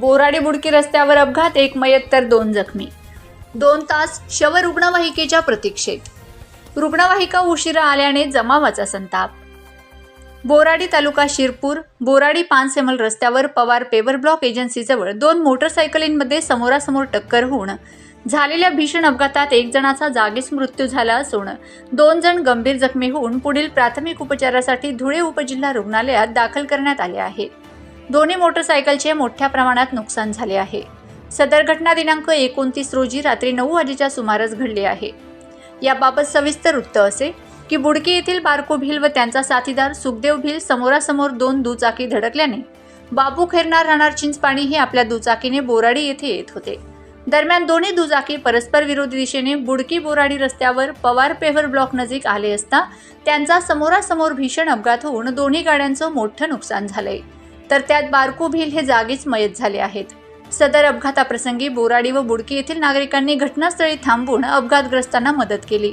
बोराडी बुडकी रस्त्यावर अपघात एक मयत तर दोन जखमी. दोन तास शव रुग्णवाहिकेच्या प्रतीक्षेत. रुग्णवाहिका उशिरा आल्याने जमावाचा संताप. बोराडी तालुका शिरपूर बोराडी पानसेमल रस्त्यावर पवार पेवर ब्लॉक एजन्सीजवळ दोन मोटरसायकलींमध्ये समोरासमोर टक्कर होऊन झालेल्या भीषण अपघातात एक जणाचा जागीच मृत्यू झाला असून दोन जण गंभीर जखमी होऊन पुढील प्राथमिक उपचारासाठी धुळे उपजिल्हा रुग्णालयात दाखल करण्यात आले आहे. दोन्ही मोटरसायकलचे मोठ्या प्रमाणात नुकसान झाले आहे. सदर घटना दिनांक एकोणतीस रोजी रात्री नऊ वाजेच्या सुमारास घडली आहे. याबाबत सविस्तर वृत्त असे की बुडकी येथील बारको भिल व त्यांचा साथीदार सुखदेव भिल समोरासमोर दोन दुचाकी धडकल्याने बाबू खेरणार राहणार चिंचपाणी हे आपल्या दुचाकीने बोराडी येथे येत होते. दरम्यान दोन्ही दुचाकी परस्पर विरोधी दिशेने बुडकी बोराडी रस्त्यावर पवार पेव्हर ब्लॉक नजीक आले असता त्यांचा समोरासमोर भीषण अपघात होऊन दोन्ही गाड्यांचं मोठं नुकसान झालंय. तर त्यात बारकू भिल हे जागीच मयत झाले आहेत. सदर अपघाताप्रसंगी बोराडी व बुडकी येथील नागरिकांनी घटनास्थळी थांबून अपघातग्रस्तांना मदत केली.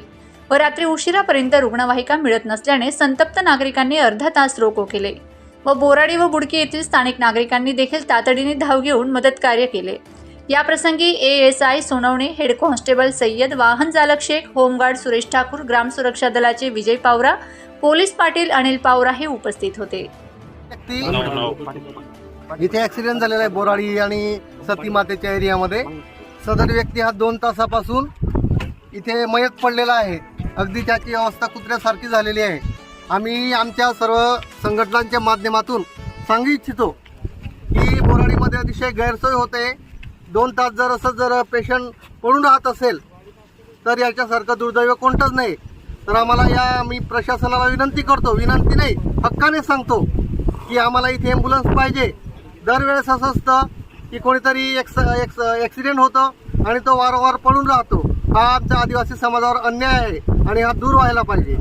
व रात्री उशिरापर्यंत रुग्णवाहिका मिळत नसल्याने संतप्त नागरिकांनी अर्धा तास रोको केले. व बोराडी व बुडकी येथील स्थानिक नागरिकांनी देखील तातडीने धाव घेऊन मदत कार्य केले. याप्रसंगी A S I Sonawane head constable Sayyad वाहन चालक शेख होमगार्ड सुरेश ठाकूर ग्राम सुरक्षा दलाचे विजय पावरा पोलीस पाटील अनिल पावरा हे उपस्थित होते. व्यक्ती. इथे ऍक्सिडेंट झालेला आहे बोराडी आणि सती मातेच्या एरियामध्ये सदर व्यक्ती हा दोन तासापासून इथे मयत पडलेला आहे. अगदी त्याची अवस्था कुत्र्यासारखी झालेली आहे. आम्ही आमच्या सर्व संघटनांच्या माध्यमातून सांगू इच्छितो की बोराडीमध्ये अतिशय गैरसोय होते. दोन तास जर असं जर पेशंट पडून राहत असेल तर याच्यासारखं दुर्दैव कोणतंच नाही. तर आम्हाला या मी प्रशासनाला विनंती करतो विनंती नाही हक्काने सांगतो की आम्हाला इथे ॲम्ब्युलन्स पाहिजे. दरवेळेस असं असतं की कोणीतरी एक्स एक्स ॲक्सिडेंट होतं आणि तो वारंवार पडून राहतो. हा आमच्या आदिवासी समाजावर अन्याय आहे आणि हा दूर व्हायला पाहिजे.